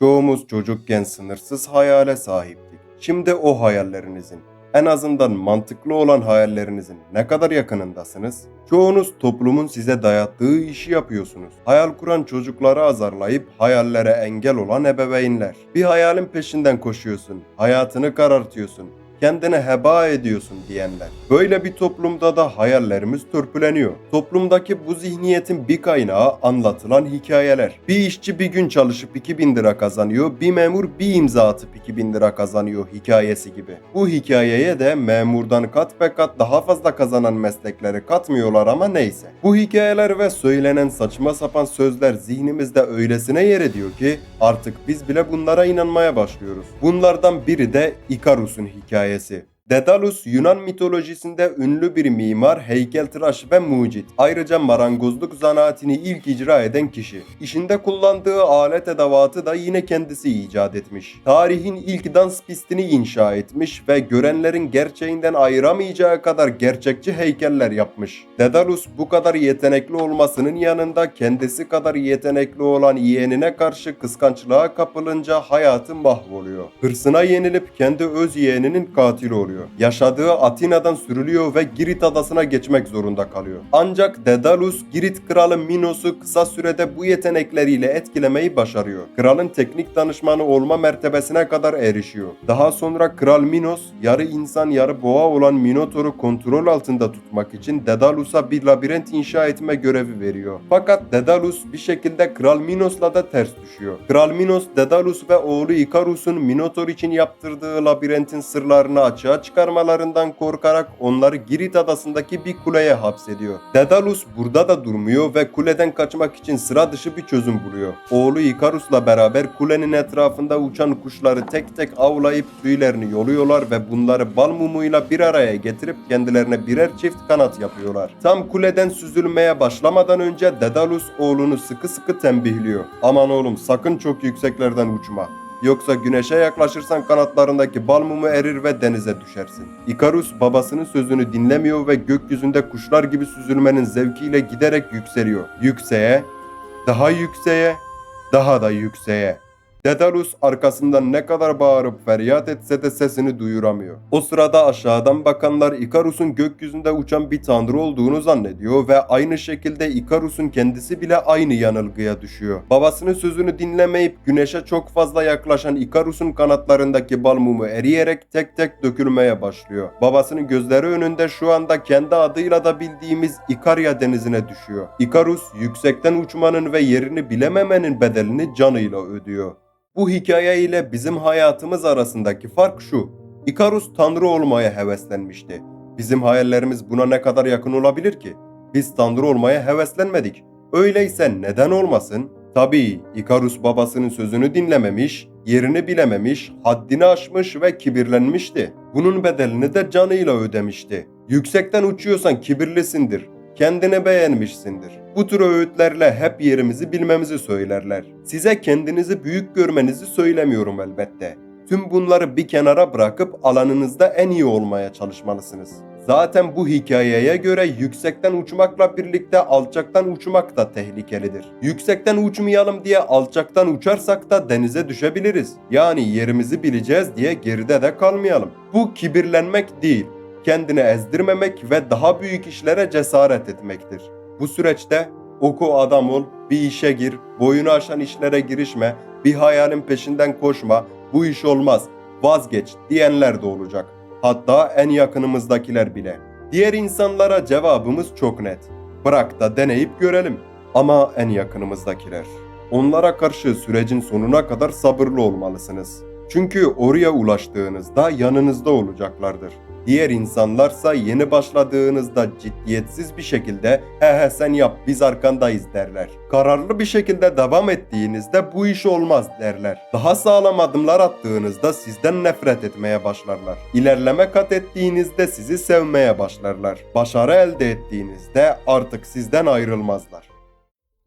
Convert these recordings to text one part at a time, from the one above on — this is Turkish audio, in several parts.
Çoğumuz çocukken sınırsız hayale sahiptik. Şimdi o hayallerinizin, en azından mantıklı olan hayallerinizin ne kadar yakınındasınız? Çoğunuz toplumun size dayattığı işi yapıyorsunuz. Hayal kuran çocukları azarlayıp hayallere engel olan ebeveynler. Bir hayalin peşinden koşuyorsun, hayatını karartıyorsun, kendini heba ediyorsun diyenler. Böyle bir toplumda da hayallerimiz törpüleniyor. Toplumdaki bu zihniyetin bir kaynağı anlatılan hikayeler. Bir işçi bir gün çalışıp 2000 lira kazanıyor, bir memur bir imza atıp 2000 lira kazanıyor hikayesi gibi. Bu hikayeye de memurdan kat be kat daha fazla kazanan meslekleri katmıyorlar ama neyse. Bu hikayeler ve söylenen saçma sapan sözler zihnimizde öylesine yer ediyor ki artık biz bile bunlara inanmaya başlıyoruz. Bunlardan biri de Ikarus'un hikayesi. hikayesi Dedalus Yunan mitolojisinde ünlü bir mimar, heykeltıraş ve mucit. Ayrıca marangozluk zanaatini ilk icra eden kişi. İşinde kullandığı alet edevatı da yine kendisi icat etmiş. Tarihin ilk dans pistini inşa etmiş ve görenlerin gerçeğinden ayıramayacağı kadar gerçekçi heykeller yapmış. Dedalus bu kadar yetenekli olmasının yanında kendisi kadar yetenekli olan yeğenine karşı kıskançlığa kapılınca hayatı mahvoluyor. Hırsına yenilip kendi öz yeğeninin katili oluyor. Yaşadığı Atina'dan sürülüyor ve Girit adasına geçmek zorunda kalıyor. Ancak Dedalus Girit kralı Minos'u kısa sürede bu yetenekleriyle etkilemeyi başarıyor. Kralın teknik danışmanı olma mertebesine kadar erişiyor. Daha sonra Kral Minos yarı insan yarı boğa olan Minotaur'u kontrol altında tutmak için Dedalus'a bir labirent inşa etme görevi veriyor. Fakat Dedalus bir şekilde Kral Minos'la da ters düşüyor. Kral Minos, Dedalus ve oğlu Ikarus'un Minotaur için yaptırdığı labirentin sırlarını açığa çıkarmalarından korkarak onları Girit adasındaki bir kuleye hapsediyor. Dedalus burada da durmuyor ve kuleden kaçmak için sıra dışı bir çözüm buluyor. Oğlu Ikarus'la beraber kulenin etrafında uçan kuşları tek tek avlayıp tüylerini yoluyorlar ve bunları bal mumuyla bir araya getirip kendilerine birer çift kanat yapıyorlar. Tam kuleden süzülmeye başlamadan önce Dedalus oğlunu sıkı sıkı tembihliyor. Aman oğlum sakın çok yükseklerden uçma. Yoksa güneşe yaklaşırsan kanatlarındaki bal mumu erir ve denize düşersin. Ikarus babasının sözünü dinlemiyor ve gökyüzünde kuşlar gibi süzülmenin zevkiyle giderek yükseliyor. Yükseğe, daha yükseğe, daha da yükseğe. Dedalus arkasından ne kadar bağırıp feryat etse de sesini duyuramıyor. O sırada aşağıdan bakanlar Ikarus'un gökyüzünde uçan bir tanrı olduğunu zannediyor ve aynı şekilde Ikarus'un kendisi bile aynı yanılgıya düşüyor. Babasının sözünü dinlemeyip güneşe çok fazla yaklaşan Ikarus'un kanatlarındaki bal mumu eriyerek tek tek dökülmeye başlıyor. Babasının gözleri önünde şu anda kendi adıyla da bildiğimiz Ikarya denizine düşüyor. Ikarus yüksekten uçmanın ve yerini bilememenin bedelini canıyla ödüyor. Bu hikaye ile bizim hayatımız arasındaki fark şu. Ikarus tanrı olmaya heveslenmişti. Bizim hayallerimiz buna ne kadar yakın olabilir ki? Biz tanrı olmaya heveslenmedik. Öyleyse neden olmasın? Tabii Ikarus babasının sözünü dinlememiş, yerini bilememiş, haddini aşmış ve kibirlenmişti. Bunun bedelini de canıyla ödemişti. Yüksekten uçuyorsan kibirlisindir kendini beğenmişsindir. Bu tür öğütlerle hep yerimizi bilmemizi söylerler. Size kendinizi büyük görmenizi söylemiyorum elbette. Tüm bunları bir kenara bırakıp alanınızda en iyi olmaya çalışmalısınız. Zaten bu hikayeye göre yüksekten uçmakla birlikte alçaktan uçmak da tehlikelidir. Yüksekten uçmayalım diye alçaktan uçarsak da denize düşebiliriz. Yani yerimizi bileceğiz diye geride de kalmayalım. Bu kibirlenmek değil, kendini ezdirmemek ve daha büyük işlere cesaret etmektir. Bu süreçte oku adam ol, bir işe gir, boyunu aşan işlere girişme, bir hayalin peşinden koşma, bu iş olmaz, vazgeç diyenler de olacak. Hatta en yakınımızdakiler bile. Diğer insanlara cevabımız çok net. Bırak da deneyip görelim. Ama en yakınımızdakiler. Onlara karşı sürecin sonuna kadar sabırlı olmalısınız. Çünkü oraya ulaştığınızda yanınızda olacaklardır. Diğer insanlarsa yeni başladığınızda ciddiyetsiz bir şekilde he he sen yap biz arkandayız derler. Kararlı bir şekilde devam ettiğinizde bu iş olmaz derler. Daha sağlam adımlar attığınızda sizden nefret etmeye başlarlar. İlerleme kat ettiğinizde sizi sevmeye başlarlar. Başarı elde ettiğinizde artık sizden ayrılmazlar.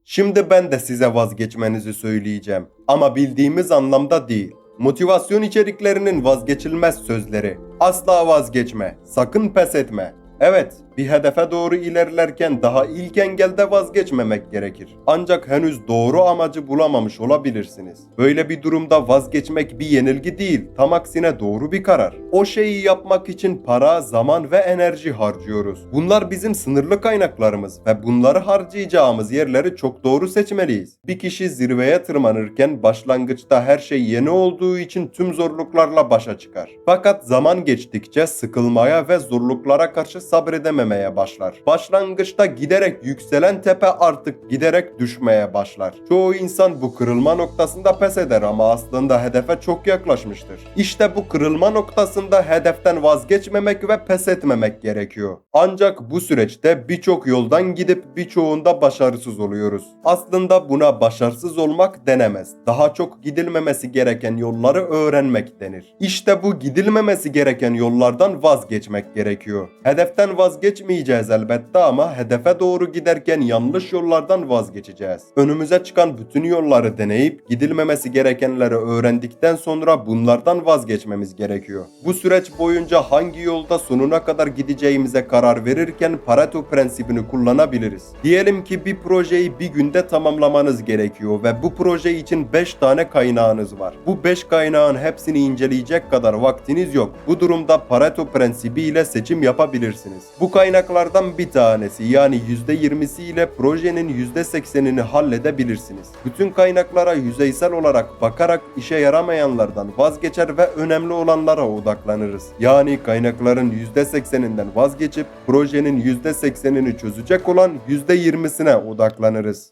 Şimdi ben de size vazgeçmenizi söyleyeceğim ama bildiğimiz anlamda değil. Motivasyon içeriklerinin vazgeçilmez sözleri. Asla vazgeçme, sakın pes etme. Evet, Bir hedefe doğru ilerlerken daha ilk engelde vazgeçmemek gerekir. Ancak henüz doğru amacı bulamamış olabilirsiniz. Böyle bir durumda vazgeçmek bir yenilgi değil, tam aksine doğru bir karar. O şeyi yapmak için para, zaman ve enerji harcıyoruz. Bunlar bizim sınırlı kaynaklarımız ve bunları harcayacağımız yerleri çok doğru seçmeliyiz. Bir kişi zirveye tırmanırken başlangıçta her şey yeni olduğu için tüm zorluklarla başa çıkar. Fakat zaman geçtikçe sıkılmaya ve zorluklara karşı sabredememeye başlar. Başlangıçta giderek yükselen tepe artık giderek düşmeye başlar. Çoğu insan bu kırılma noktasında pes eder ama aslında hedefe çok yaklaşmıştır. İşte bu kırılma noktasında hedeften vazgeçmemek ve pes etmemek gerekiyor. Ancak bu süreçte birçok yoldan gidip birçoğunda başarısız oluyoruz. Aslında buna başarısız olmak denemez. Daha çok gidilmemesi gereken yolları öğrenmek denir. İşte bu gidilmemesi gereken yollardan vazgeçmek gerekiyor. Hedeften vazgeçmeyeceğiz elbette ama hedefe doğru giderken yanlış yollardan vazgeçeceğiz. Önümüze çıkan bütün yolları deneyip gidilmemesi gerekenleri öğrendikten sonra bunlardan vazgeçmemiz gerekiyor. Bu süreç boyunca hangi yolda sonuna kadar gideceğimize karar verirken Pareto prensibini kullanabiliriz. Diyelim ki bir projeyi bir günde tamamlamanız gerekiyor ve bu proje için 5 tane kaynağınız var. Bu 5 kaynağın hepsini inceleyecek kadar vaktiniz yok. Bu durumda Pareto prensibi ile seçim yapabilirsiniz. Bu kaynaklardan bir tanesi yani %20'si ile projenin %80'ini halledebilirsiniz. Bütün kaynaklara yüzeysel olarak bakarak işe yaramayanlardan vazgeçer ve önemli olanlara odaklanırız. Yani kaynakların %80'inden vazgeçip projenin %80'ini çözecek olan %20'sine odaklanırız.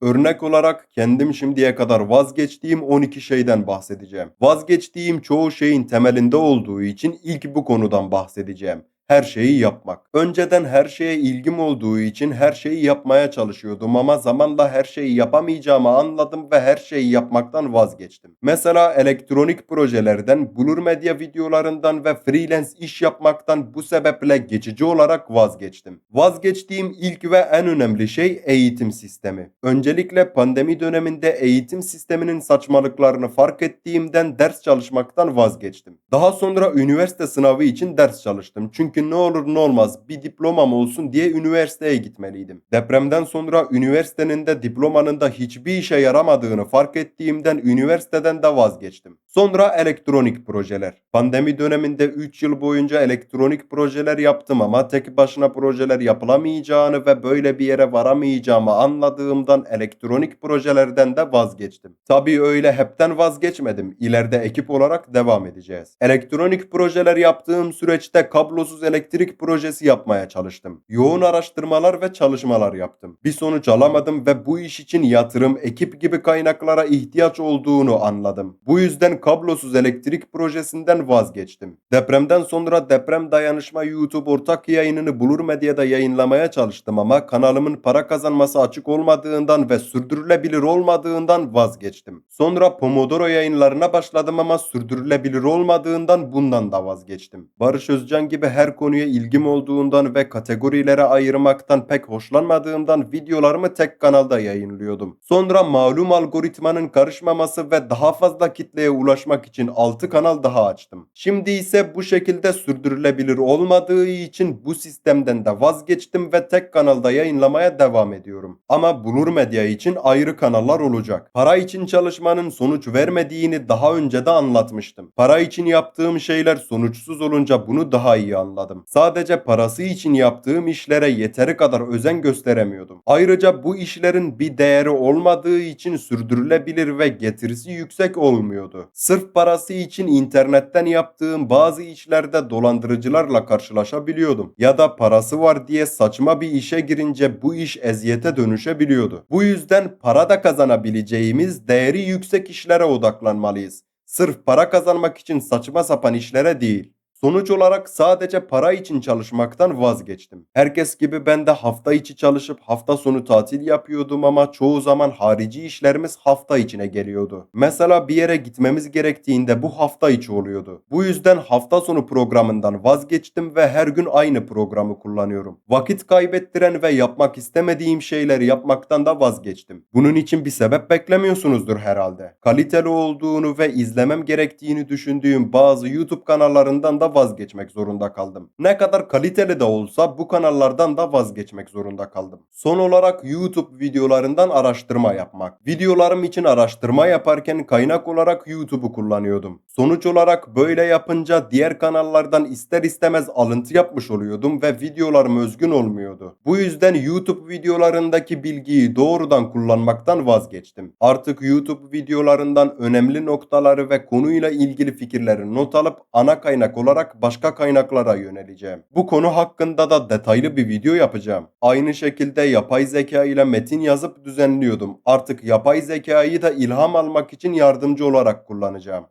Örnek olarak kendim şimdiye kadar vazgeçtiğim 12 şeyden bahsedeceğim. Vazgeçtiğim çoğu şeyin temelinde olduğu için ilk bu konudan bahsedeceğim. Her şeyi yapmak. Önceden her şeye ilgim olduğu için her şeyi yapmaya çalışıyordum ama zamanla her şeyi yapamayacağımı anladım ve her şeyi yapmaktan vazgeçtim. Mesela elektronik projelerden, Blur Media videolarından ve freelance iş yapmaktan bu sebeple geçici olarak vazgeçtim. Vazgeçtiğim ilk ve en önemli şey eğitim sistemi. Öncelikle pandemi döneminde eğitim sisteminin saçmalıklarını fark ettiğimden ders çalışmaktan vazgeçtim. Daha sonra üniversite sınavı için ders çalıştım. Çünkü ne olur ne olmaz bir diplomam olsun diye üniversiteye gitmeliydim. Depremden sonra üniversitenin de diplomanın da hiçbir işe yaramadığını fark ettiğimden üniversiteden de vazgeçtim. Sonra elektronik projeler. Pandemi döneminde 3 yıl boyunca elektronik projeler yaptım ama tek başına projeler yapılamayacağını ve böyle bir yere varamayacağımı anladığımdan elektronik projelerden de vazgeçtim. Tabii öyle hepten vazgeçmedim. İleride ekip olarak devam edeceğiz. Elektronik projeler yaptığım süreçte kablosuz elektrik projesi yapmaya çalıştım. Yoğun araştırmalar ve çalışmalar yaptım. Bir sonuç alamadım ve bu iş için yatırım, ekip gibi kaynaklara ihtiyaç olduğunu anladım. Bu yüzden kablosuz elektrik projesinden vazgeçtim. Depremden sonra deprem dayanışma YouTube ortak yayınını Bulur Medya'da yayınlamaya çalıştım ama kanalımın para kazanması açık olmadığından ve sürdürülebilir olmadığından vazgeçtim. Sonra Pomodoro yayınlarına başladım ama sürdürülebilir olmadığından bundan da vazgeçtim. Barış Özcan gibi her konuya ilgim olduğundan ve kategorilere ayırmaktan pek hoşlanmadığımdan videolarımı tek kanalda yayınlıyordum. Sonra malum algoritmanın karışmaması ve daha fazla kitleye ulaşmak için 6 kanal daha açtım. Şimdi ise bu şekilde sürdürülebilir olmadığı için bu sistemden de vazgeçtim ve tek kanalda yayınlamaya devam ediyorum. Ama Bulur Medya için ayrı kanallar olacak. Para için çalışmanın sonuç vermediğini daha önce de anlatmıştım. Para için yaptığım şeyler sonuçsuz olunca bunu daha iyi anladım. Sadece parası için yaptığım işlere yeteri kadar özen gösteremiyordum. Ayrıca bu işlerin bir değeri olmadığı için sürdürülebilir ve getirisi yüksek olmuyordu. Sırf parası için internetten yaptığım bazı işlerde dolandırıcılarla karşılaşabiliyordum. Ya da parası var diye saçma bir işe girince bu iş eziyete dönüşebiliyordu. Bu yüzden para da kazanabileceğimiz değeri yüksek işlere odaklanmalıyız. Sırf para kazanmak için saçma sapan işlere değil. Sonuç olarak sadece para için çalışmaktan vazgeçtim. Herkes gibi ben de hafta içi çalışıp hafta sonu tatil yapıyordum ama çoğu zaman harici işlerimiz hafta içine geliyordu. Mesela bir yere gitmemiz gerektiğinde bu hafta içi oluyordu. Bu yüzden hafta sonu programından vazgeçtim ve her gün aynı programı kullanıyorum. Vakit kaybettiren ve yapmak istemediğim şeyleri yapmaktan da vazgeçtim. Bunun için bir sebep beklemiyorsunuzdur herhalde. Kaliteli olduğunu ve izlemem gerektiğini düşündüğüm bazı YouTube kanallarından da da vazgeçmek zorunda kaldım. Ne kadar kaliteli de olsa bu kanallardan da vazgeçmek zorunda kaldım. Son olarak YouTube videolarından araştırma yapmak. Videolarım için araştırma yaparken kaynak olarak YouTube'u kullanıyordum. Sonuç olarak böyle yapınca diğer kanallardan ister istemez alıntı yapmış oluyordum ve videolarım özgün olmuyordu. Bu yüzden YouTube videolarındaki bilgiyi doğrudan kullanmaktan vazgeçtim. Artık YouTube videolarından önemli noktaları ve konuyla ilgili fikirleri not alıp ana kaynak olarak başka kaynaklara yöneleceğim. Bu konu hakkında da detaylı bir video yapacağım. Aynı şekilde yapay zeka ile metin yazıp düzenliyordum. Artık yapay zekayı da ilham almak için yardımcı olarak kullanacağım.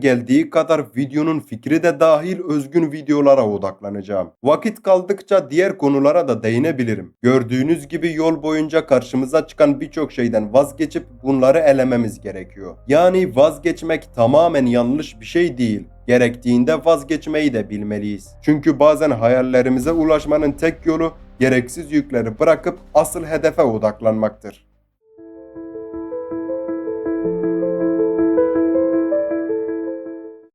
Geldiği kadar videonun fikri de dahil özgün videolara odaklanacağım. Vakit kaldıkça diğer konulara da değinebilirim. Gördüğünüz gibi yol boyunca karşımıza çıkan birçok şeyden vazgeçip bunları elememiz gerekiyor. Yani vazgeçmek tamamen yanlış bir şey değil. Gerektiğinde vazgeçmeyi de bilmeliyiz. Çünkü bazen hayallerimize ulaşmanın tek yolu gereksiz yükleri bırakıp asıl hedefe odaklanmaktır.